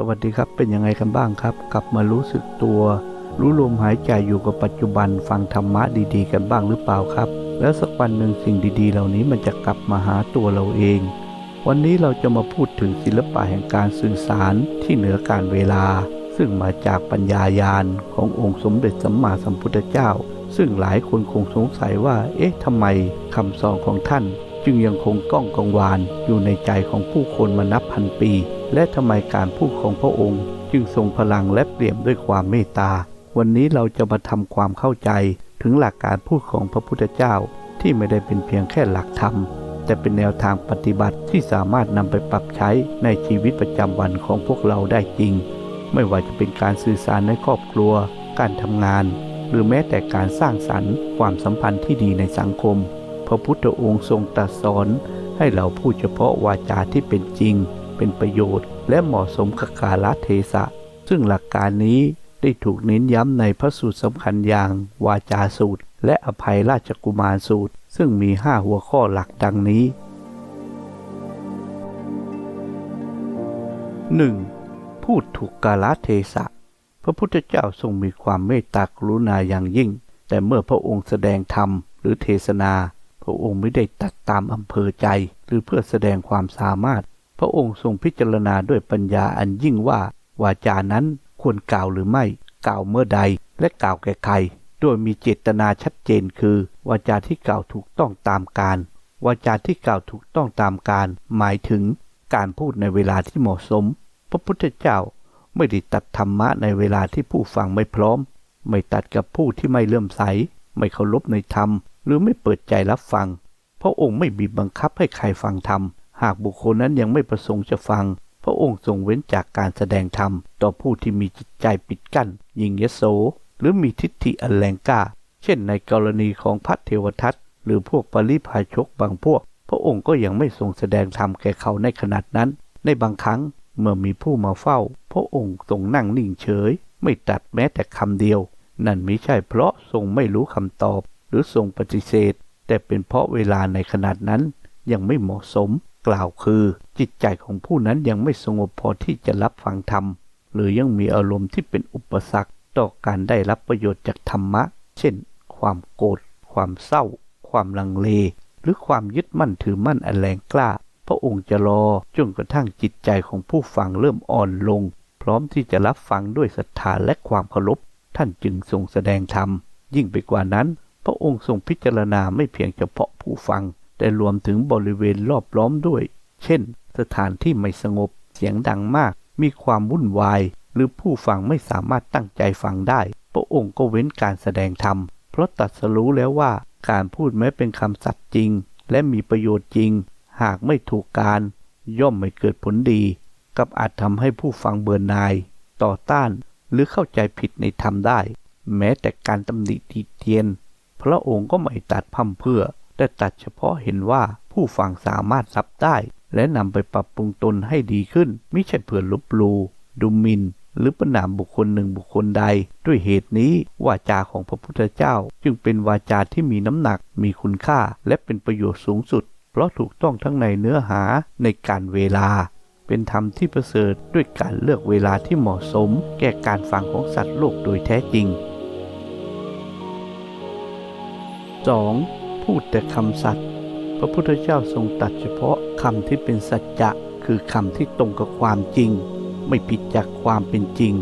สวัสดีครับเป็นยังไงกันบ้างครับ กลับมารู้สึกตัว รู้ลมหายใจอยู่กับปัจจุบันฟังธรรมะดีๆ กันบ้างหรือเปล่าครับ แล้วสักวันหนึ่งสิ่งดีๆ เหล่านี้มันจะกลับมาหาตัวเราเอง วันนี้เราจะมาพูดถึงศิลปะแห่งการสื่อสารที่เหนือการเวลา ซึ่งมาจากปัญญายาณขององค์สมเด็จสัมมาสัมพุทธเจ้า ซึ่งหลายคนคงสงสัยว่า เอ๊ะทำไมคำสอนของท่าน จึงยังคงก้องกังวานอยู่ในใจของผู้คนมานับพันปี และทำไมการพูดของพระองค์จึงทรงพลังและเปี่ยมด้วยความเมตตา วันนี้เราจะมาทำความเข้าใจถึงหลักการพูดของพระพุทธเจ้าที่ไม่ได้เป็นเพียงแค่หลักธรรม แต่เป็นแนวทางปฏิบัติที่สามารถนำไปปรับใช้ในชีวิตประจำวันของพวกเราได้จริง ไม่ว่าจะเป็นการสื่อสารในครอบครัว การทำงาน หรือแม้แต่การสร้างสรรค์ ความสัมพันธ์ที่ดีในสังคม พระพุทธองค์ทรงตรัสสอนให้เราพูดเฉพาะวาจาที่เป็นจริง เป็นประโยชน์ และเหมาะสมกับกาลเทศะ ซึ่งหลักการนี้ได้ถูกเน้นย้ำในพระสูตรสำคัญอย่าง วาจาสูตร และอภัยราชกุมารสูตร ซึ่งมีห้าหัวข้อหลักดังนี้ 1. พูดถูกกาลเทศะ พระพุทธเจ้าทรงมีความเมตตากรุณาอย่างยิ่ง แต่เมื่อพระองค์แสดงธรรมหรือเทศนา พระองค์ไม่ได้ตัดตามอำเภอใจ หรือเพื่อแสดงความสามารถ พระองค์ทรงพิจารณาด้วยปัญญาอันยิ่งว่า วาจานั้นควรกล่าวหรือไม่ กล่าวเมื่อใดและกล่าวแก่ใคร โดยมีเจตนาชัดเจนคือ วาจาที่กล่าวถูกต้องตามการ วาจาที่กล่าวถูกต้องตามการ หมายถึงการพูดในเวลาที่เหมาะสม พระพุทธเจ้าไม่ได้ตัดธรรมะในเวลาที่ผู้ฟังไม่พร้อม ไม่ตัดกับผู้ที่ไม่เลื่อมใส ไม่เคารพในธรรม หรือไม่เปิดใจรับฟัง พระองค์ไม่บีบบังคับให้ใครฟังธรรม หากบุคคลนั้นยังไม่ประสงค์จะฟัง พระองค์ทรงเว้นจากการแสดงธรรม ต่อผู้ที่มีจิตใจปิดกั้น ยิงยโส หรือมีทิฏฐิอันแรงกล้า เช่นในกรณีของพระเทวทัตหรือพวกปริพาชกบางพวก พระองค์ก็ยังไม่ทรงแสดงธรรมแก่เขาในขนาดนั้น ในบางครั้งเมื่อมีผู้มาเฝ้า พระองค์ทรงนั่งนิ่งเฉย ไม่ตัดแม้แต่คำเดียว นั่นไม่ใช่เพราะทรงไม่รู้คำตอบ หรือทรงปฏิเสธ แต่เป็นเพราะเวลาในขนาดนั้นยังไม่เหมาะสม กล่าวคือ จิตใจของผู้นั้นยังไม่สงบพอที่จะรับฟังธรรม หรือยังมีอารมณ์ที่เป็นอุปสรรคต่อการได้รับประโยชน์จากธรรมะ เช่น ความโกรธความเศร้า ความลังเล หรือความยึดมั่นถือมั่นอันแรงกล้า พระองค์จะรอจนกระทั่งจิตใจของผู้ฟังเริ่มอ่อนลง พร้อมที่จะรับฟังด้วยศรัทธาและความเคารพท่านจึงทรงแสดงธรรมยิ่งไปกว่านั้น พระองค์ทรงพิจารณาไม่เพียงเฉพาะผู้ฟัง แต่รวมถึงบริเวณรอบล้อมด้วย เช่น สถานที่ไม่สงบ เสียงดังมาก มีความวุ่นวาย หรือผู้ฟังไม่สามารถตั้งใจฟังได้ พระองค์ก็เว้นการแสดงธรรม เพราะตรัสรู้แล้วว่าการพูดแม้เป็นคำสัตย์จริง และมีประโยชน์จริง หากไม่ถูกการ ย่อมไม่เกิดผลดี กับอาจทำให้ผู้ฟังเบื่อหน่าย ต่อต้านหรือเข้าใจผิดในธรรมได้ แม้แต่การตำหนิติเตียน พระองค์ก็ไม่ตัดพัมเพื่อ แต่ตัดเฉพาะเห็นว่าผู้ฟังสามารถรับได้ และนำไปปรับปรุงตนให้ดีขึ้น ไม่ใช่เพื่อลบลูดูมิน หรือประนามบุคคลหนึ่งบุคคลใด ด้วยเหตุนี้วาจาของพระพุทธเจ้า จึงเป็นวาจาที่มีน้ำหนัก มีคุณค่า และเป็นประโยชน์สูงสุด เพราะถูกต้องทั้งในเนื้อหาในการเวลา เป็นธรรมที่ประเสริฐด้วยการเลือกเวลาที่เหมาะสม แก่การฟังของสัตว์โลกโดยแท้จริง 2. พูดแต่คำสัตย์พระพุทธเจ้าทรงตัดเฉพาะคำที่เป็นสัจจะคือคำที่ตรงกับความจริง ไม่ผิดจากความเป็นจริง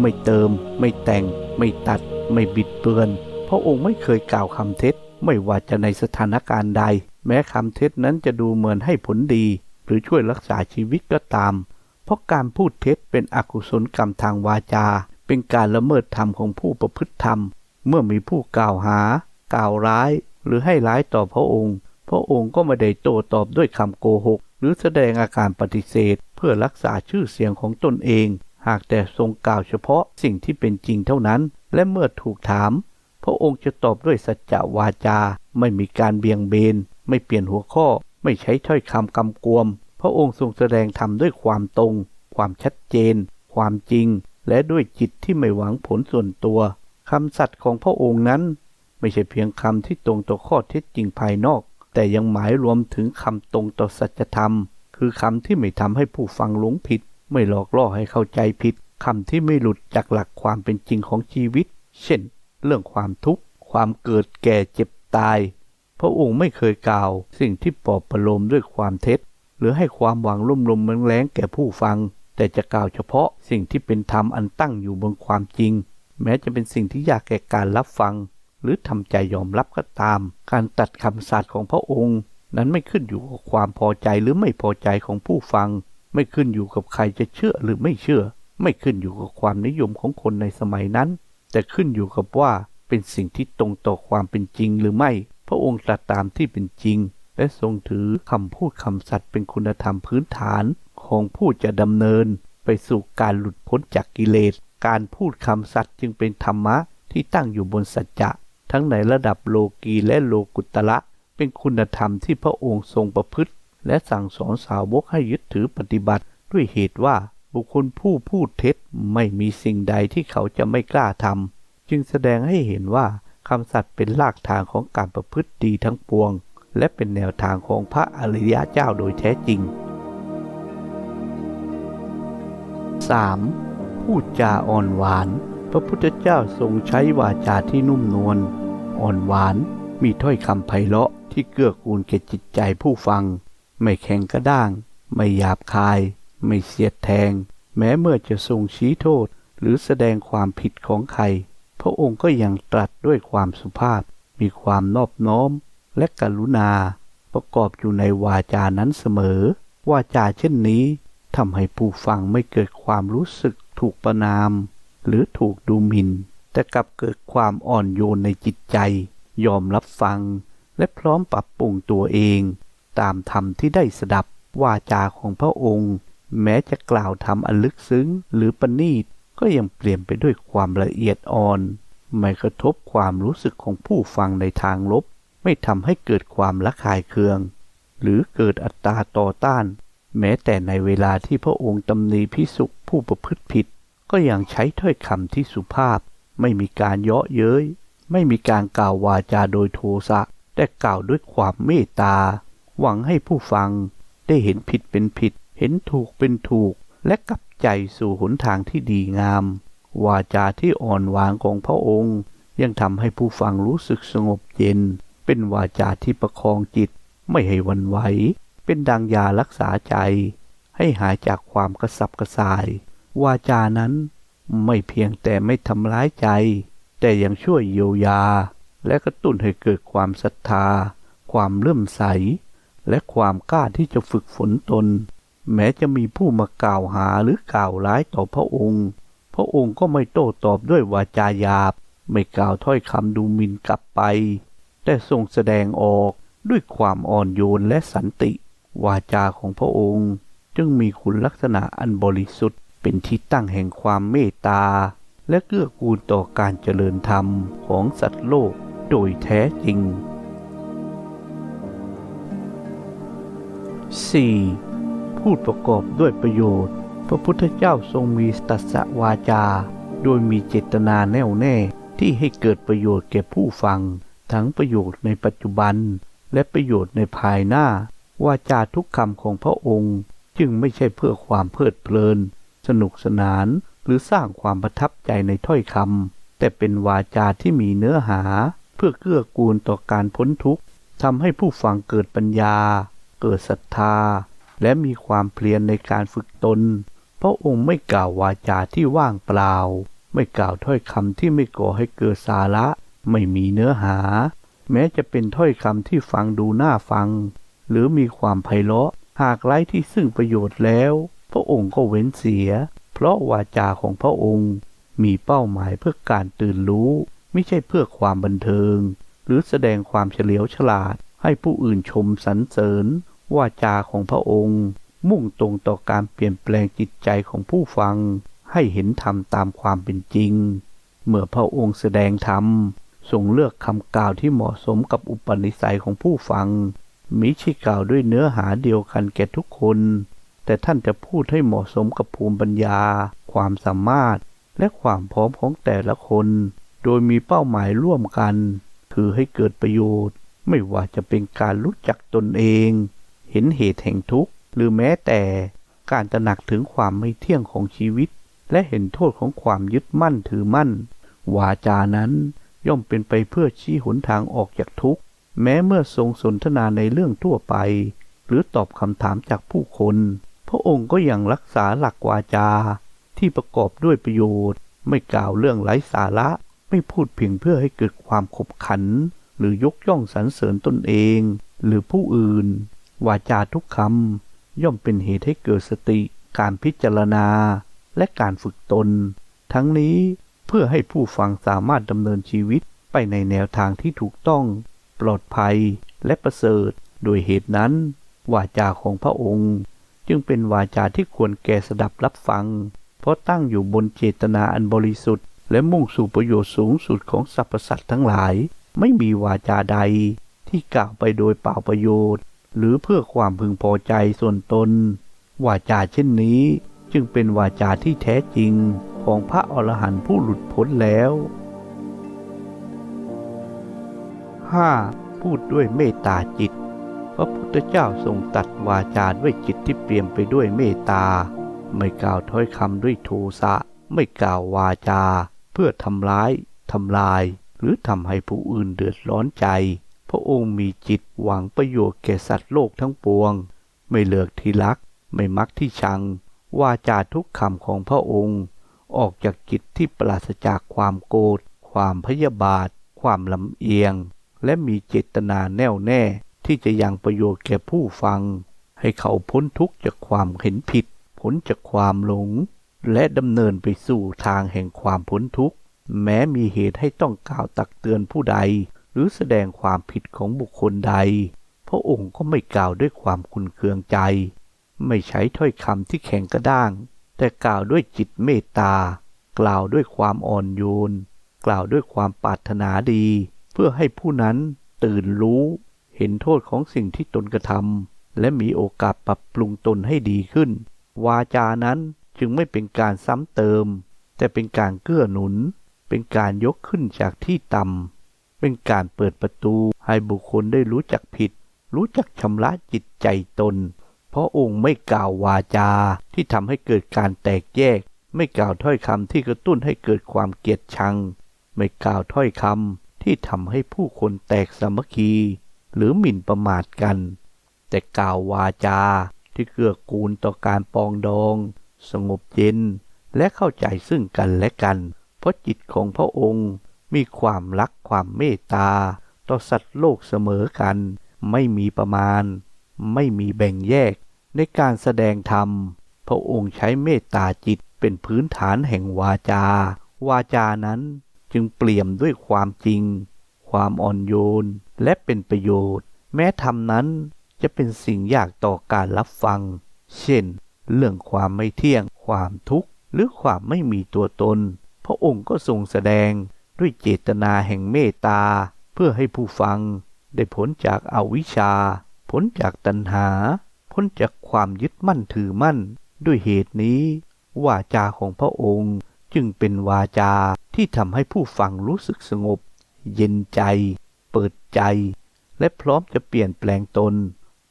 ไม่เติม ไม่แต่ง ไม่ตัด ไม่บิดเบือน พระองค์ไม่เคยกล่าวคำเท็จ ไม่ว่าจะในสถานการณ์ใด แม้คำเท็จนั้นจะดูเหมือนให้ผลดี หรือช่วยรักษาชีวิตก็ตาม เพราะการพูดเท็จเป็นอกุศลกรรมทางวาจา เป็นการละเมิดธรรมของผู้ประพฤติธรรม เมื่อมีผู้กล่าวหา กล่าวร้าย หรือให้ร้ายต่อพระองค์ พระองค์ก็ไม่ได้โต้ตอบด้วยคำโกหก หรือแสดงอาการปฏิเสธ เพื่อรักษาชื่อเสียงของตนเอง หากแต่ทรงกล่าวเฉพาะสิ่งที่เป็นจริงเท่านั้น และเมื่อถูกถาม พระองค์จะตอบด้วยสัจจวาจา ไม่มีการเบี่ยงเบน ไม่เปลี่ยนหัวข้อ ไม่ใช้ถ้อยคำกำกวม พระองค์ทรงแสดงธรรมด้วยความตรง ความชัดเจน ความจริง และด้วยจิตที่ไม่หวังผลส่วนตัวคำสัตย์ของพระองค์นั้น ไม่ใช่เพียงคำที่ตรงต่อข้อเท็จจริงภายนอก แต่ยังหมายรวมถึงคำตรงต่อสัจธรรม คือคำที่ไม่ทำให้ผู้ฟังหลงผิด ไม่หลอกล่อให้เข้าใจผิดคำที่ไม่หลุดจากหลักความเป็นจริงของชีวิต เช่น เรื่องความทุกข์ ความเกิดแก่เจ็บตาย พระองค์ไม่เคยกล่าว สิ่งที่ปลอบประโลมด้วยความเท็จ หรือให้ความหวังลุ่มลมเมืองแรงแก่ผู้ฟัง แต่จะกล่าวเฉพาะสิ่งที่เป็นธรรมอันตั้งอยู่บนความจริง แม้จะเป็นสิ่งที่ยากแก่การรับฟัง หรือทำใจยอมรับก็ตาม การตัดคำสัตย์ของพระองค์ นั้นไม่ขึ้นอยู่กับความพอใจหรือไม่พอใจของผู้ฟัง ไม่ขึ้นอยู่กับใครจะเชื่อหรือไม่เชื่อ ไม่ขึ้นอยู่กับความนิยมของคนในสมัยนั้น แต่ขึ้นอยู่กับว่าเป็นสิ่งที่ตรงต่อความเป็นจริงหรือไม่ พระองค์ตรัสตามที่เป็นจริง และทรงถือคำพูดคำสัตย์เป็นคุณธรรมพื้นฐานของผู้จะดำเนิน ไปสู่การหลุดพ้นจากกิเลส การพูดคำสัตย์จึงเป็นธรรมะที่ตั้งอยู่บนสัจจะ ทั้งในระดับโลกีและโลกุตละ เป็นคุณธรรมที่พระองค์ทรงประพฤติ และสั่งสอนสาวกให้ยึดถือปฏิบัติ ด้วยเหตุว่าบุคคลผู้พูดเท็จไม่มีสิ่งใดที่เขาจะไม่กล้าทำจึงแสดงให้เห็นว่าคำสัตย์เป็นรากฐานของการประพฤติดีทั้งปวง และเป็นแนวทางของพระอริยะเจ้าโดยแท้จริง 3. พูดจาอ่อนหวาน พระพุทธเจ้าทรงใช้วาจาที่นุ่มนวลอ่อนหวาน มีถ้อยคำไพเราะที่เกื้อกูลแก่จิตใจผู้ฟัง ไม่แข็งกระด้าง ไม่หยาบคาย ไม่เสียดแทง แม้เมื่อจะทรงชี้โทษ หรือแสดงความผิดของใคร พระองค์ก็ยังตรัสด้วยความสุภาพ มีความนอบน้อม และกรุณา ประกอบอยู่ในวาจานั้นเสมอ วาจาเช่นนี้ทำให้ผู้ฟังไม่เกิดความรู้สึกถูกประนาม หรือถูกดูหมิน่น แต่กลับเกิดความอ่อนโยนในจิตใจ ยอมรับฟัง และพร้อมปรับปรุงตัวเอง ตามธรรมที่ได้สดับวาจาของพระองค์ แม้จะกล่าวธรรมอันลึกซึ้งหรือประณีตก็ยังเปลี่ยนไปด้วยความละเอียดอ่อน ไม่กระทบความรู้สึกของผู้ฟังในทางลบ ไม่ทำให้เกิดความละคายเคือง หรือเกิดอัตตาต่อต้าน แม้แต่ในเวลาที่พระองค์ตำหนิพิสุผู้ประพฤติผิด ก็ยังใช้ถ้อยคำที่สุภาพ ไม่มีการเยาะเย้ย ไม่มีการกล่าววาจาโดยโทสะ แต่กล่าวด้วยความเมตตา หวังให้ผู้ฟังได้เห็นผิดเป็นผิด เห็นถูกเป็นถูก และกลับใจสู่หนทางที่ดีงาม วาจาที่อ่อนหวานของพระองค์ ยังทำให้ผู้ฟังรู้สึกสงบเย็น เป็นวาจาที่ประคองจิต ไม่ให้วันไหว เป็นดังยารักษาใจ ให้หายจากความกระสับกระส่าย วาจานั้นไม่เพียงแต่ไม่ทำร้ายใจ แต่ยังช่วยเยียวยา และกระตุ้นให้เกิดความศรัทธา ความเลื่อมใส และความกล้าที่จะฝึกฝนตน แม้จะมีผู้มากล่าวหาหรือกล่าวร้ายต่อพระองค์ พระองค์ก็ไม่โต้ตอบด้วยวาจาหยาบ ไม่กล่าวถ้อยคำดูหมิ่นกลับไป แต่ทรงแสดงออกด้วยความอ่อนโยนและสันติ วาจาของพระองค์ จึงมีคุณลักษณะอันบริสุทธิ์ เป็นที่ตั้งแห่งความเมตตา และเกื้อกูลต่อการเจริญธรรมของสัตว์โลกโดยแท้จริง 4. พูดประกอบด้วยประโยชน์ พระพุทธเจ้าทรงมีตัสวาจา โดยมีเจตนาแน่วแน่ที่ให้เกิดประโยชน์แก่ผู้ฟัง ทั้งประโยชน์ในปัจจุบัน และประโยชน์ในภายหน้า วาจาทุกคำของพระองค์ จึงไม่ใช่เพื่อความเพลิดเพลิน สนุกสนานหรือสร้างความประทับใจในถ้อยคำแต่เป็นวาจาที่มีเนื้อหา เพื่อเกื้อกูลต่อการพ้นทุกข์ทำให้ผู้ฟังเกิดปัญญา เกิดศรัทธา และมีความเพียรในการฝึกตน พระองค์ไม่กล่าววาจาที่ว่างเปล่า ไม่กล่าวถ้อยคำที่ไม่ก่อให้เกิดสาระ ไม่มีเนื้อหา แม้จะเป็นถ้อยคำที่ฟังดูน่าฟัง หรือมีความไพเราะ หากไร้ที่ซึ่งประโยชน์แล้ว ระองค์ก็เว้นเสีย เพราะวาจาของพระองค์มีเป้าหมายเพื่อการตื่นรู้ ไม่ใช่เพื่อความบันเทิง หรือแสดงความเฉลียวฉลาด ให้ผู้อื่นชมสรรเสริญวาจาของพระองค์ มุ่งตรงต่อการเปลี่ยนแปลงจิตใจของผู้ฟัง ให้เห็นธรรมตามความเป็นจริง เมื่อพระองค์แสดงธรรมทรงเลือกคำกล่าวที่เหมาะสมกับอุปนิสัยของผู้ฟังมิใช่กล่าวด้วยเนื้อหาเดียวกันแก่ทุกคน แต่ท่านจะพูดให้เหมาะสมกับภูมิปัญญา ความสามารถ และความพร้อมของแต่ละคน โดยมีเป้าหมายร่วมกัน คือให้เกิดประโยชน์ ไม่ว่าจะเป็นการรู้จักตนเอง เห็นเหตุแห่งทุกข์ หรือแม้แต่การตระหนักถึงความไม่เที่ยงของชีวิต และเห็นโทษของความยึดมั่นถือมั่น วาจานั้นย่อมเป็นไปเพื่อชี้หนทางออกจากทุกข์ แม้เมื่อทรงสนทนาในเรื่องทั่วไป หรือตอบคำถามจากผู้คน พระองค์ก็ยังรักษาหลักวาจาที่ประกอบด้วยประโยชน์ ไม่กล่าวเรื่องไร้สาระ ไม่พูดเพียงเพื่อให้เกิดความขบขัน หรือยกย่องสรรเสริญตนเอง หรือผู้อื่น วาจาทุกคำย่อมเป็นเหตุให้เกิดสติ การพิจารณา และการฝึกตน ทั้งนี้เพื่อให้ผู้ฟังสามารถดำเนินชีวิตไปในแนวทางที่ถูกต้อง ปลอดภัยและประเสริฐ โดยเหตุนั้น วาจาของพระองค์ จึงเป็นวาจาที่ควรแก่สดับรับฟัง เพราะตั้งอยู่บนเจตนาอันบริสุทธิ์ และมุ่งสู่ประโยชน์สูงสุดของสรรพสัตว์ทั้งหลาย ไม่มีวาจาใด ที่กล่าวไปโดยเปล่าประโยชน์ หรือเพื่อความพึงพอใจส่วนตน วาจาเช่นนี้จึงเป็นวาจาที่แท้จริงของพระอรหันต์ผู้หลุดพ้นแล้ว 5. พูดด้วยเมตตาจิต พระพุทธเจ้าทรงตัดวาจาด้วยจิตที่เปลี่ยมไปด้วยเมตตา ไม่กล่าวถ้อยคำด้วยโทสะ ไม่กล่าววาจา เพื่อทำร้ายทำลาย หรือทำให้ผู้อื่นเดือดร้อนใจ พระองค์มีจิตหวังประโยชน์แก่สัตว์โลกทั้งปวง ไม่เลือกที่รัก ไม่มักที่ชัง วาจาทุกคำของพระองค์ ออกจากจิตที่ปราศจากความโกรธ ความพยาบาท ความลำเอียง และมีเจตนาแน่วแน่ ที่จะยังประโยชน์แก่ผู้ฟัง ให้เขาพ้นทุกข์จากความเห็นผิด พ้นจากความหลง และดำเนินไปสู่ทางแห่งความพ้นทุกข์ แม้มีเหตุให้ต้องกล่าวตักเตือนผู้ใด หรือแสดงความผิดของบุคคลใด พระองค์ก็ไม่กล่าวด้วยความคุนเคืองใจ ไม่ใช้ถ้อยคำที่แข็งกระด้าง แต่กล่าวด้วยจิตเมตตา กล่าวด้วยความอ่อนโยน กล่าวด้วยความปรารถนาดี เพื่อให้ผู้นั้นตื่นรู้ เห็นโทษของสิ่งที่ตนกระทำและมีโอกาสปรับปรุงตนให้ดีขึ้น วาจานั้นจึงไม่เป็นการซ้ำเติม แต่เป็นการเกื้อหนุน เป็นการยกขึ้นจากที่ต่ำเป็นการเปิดประตูให้บุคคลได้รู้จักผิด รู้จักชำระจิตใจตน เพราะองค์ไม่กล่าววาจาที่ทำให้เกิดการแตกแยก ไม่กล่าวถ้อยคำที่กระตุ้นให้เกิดความเกลียดชัง ไม่กล่าวถ้อยคำที่ทำให้ผู้คนแตกสามัคคี หรือหมิ่นประมาทกัน แต่กล่าววาจาที่เกื้อกูลต่อการปองดอง สงบเย็นและเข้าใจซึ่งกันและกัน เพราะจิตของพระองค์มีความรักความเมตตา ต่อสัตว์โลกเสมอกัน ไม่มีประมาณ ไม่มีแบ่งแยก ในการแสดงธรรม พระองค์ใช้เมตตาจิตเป็นพื้นฐานแห่งวาจา วาจานั้นจึงเปลี่ยมด้วยความจริง ความอ่อนโยน และเป็นประโยชน์ แม้ธรรมนั้นจะเป็นสิ่งยากต่อการรับฟัง เช่น เรื่องความไม่เที่ยง ความทุกข์ หรือความไม่มีตัวตน พระองค์ก็ทรงแสดงด้วยเจตนาแห่งเมตตา เพื่อให้ผู้ฟัง ได้พ้นจากอาวิชชาพ้นจากตัณหา พ้นจากความยึดมั่นถือมั่น ด้วยเหตุนี้ วาจาของพระองค์จึงเป็นวาจาที่ทำให้ผู้ฟังรู้สึกสงบ เย็นใจ เปิดใจ และพร้อมจะเปลี่ยนแปลงตน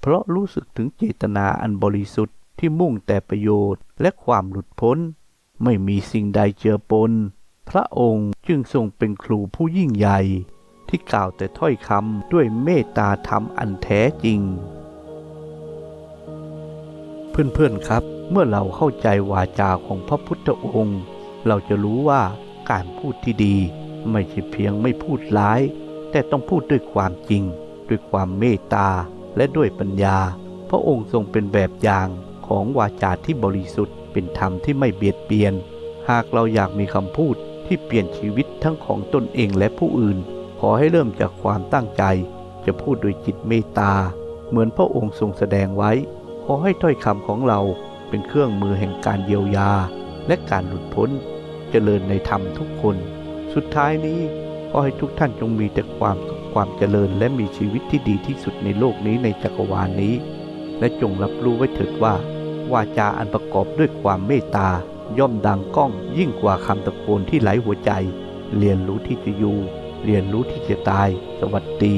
เพราะรู้สึกถึงเจตนาอันบริสุทธิ์ที่มุ่งแต่ประโยชน์และความหลุดพ้น ไม่มีสิ่งใดเจือปน พระองค์จึงทรงเป็นครูผู้ยิ่งใหญ่ ที่กล่าวแต่ถ้อยคำด้วยเมตตาธรรมอันแท้จริง เพื่อนๆครับ เมื่อเราเข้าใจวาจาของพระพุทธองค์ เราจะรู้ว่าการพูดที่ดี ไม่ใช่เพียงไม่พูดร้าย แต่ต้องพูดด้วยความจริง ด้วยความเมตตาและด้วยปัญญา พระองค์ทรงเป็นแบบอย่างของวาจาที่บริสุทธิ์ เป็นธรรมที่ไม่เบียดเบียน หากเราอยากมีคำพูดที่เปลี่ยนชีวิตทั้งของตนเองและผู้อื่น ขอให้เริ่มจากความตั้งใจ จะพูดโดยจิตเมตตา เหมือนพระองค์ทรงแสดงไว้ ขอให้ถ้อยคำของเราเป็นเครื่องมือแห่งการเยียวยา และการหลุดพ้นเจริญในธรรมทุกคน สุดท้ายนี้ขอให้ทุกท่านจงมีแต่ความความเจริญและมีชีวิตที่ดีที่สุดในโลกนี้ในจักรวาลนี้ และจงรับรู้ไว้เถิดว่า วาจาอันประกอบด้วยความเมตตา ย่อมดังก้องยิ่งกว่าคำตะโกนที่ไหลหัวใจ เรียนรู้ที่จะอยู่ เรียนรู้ที่จะตาย สวัสดี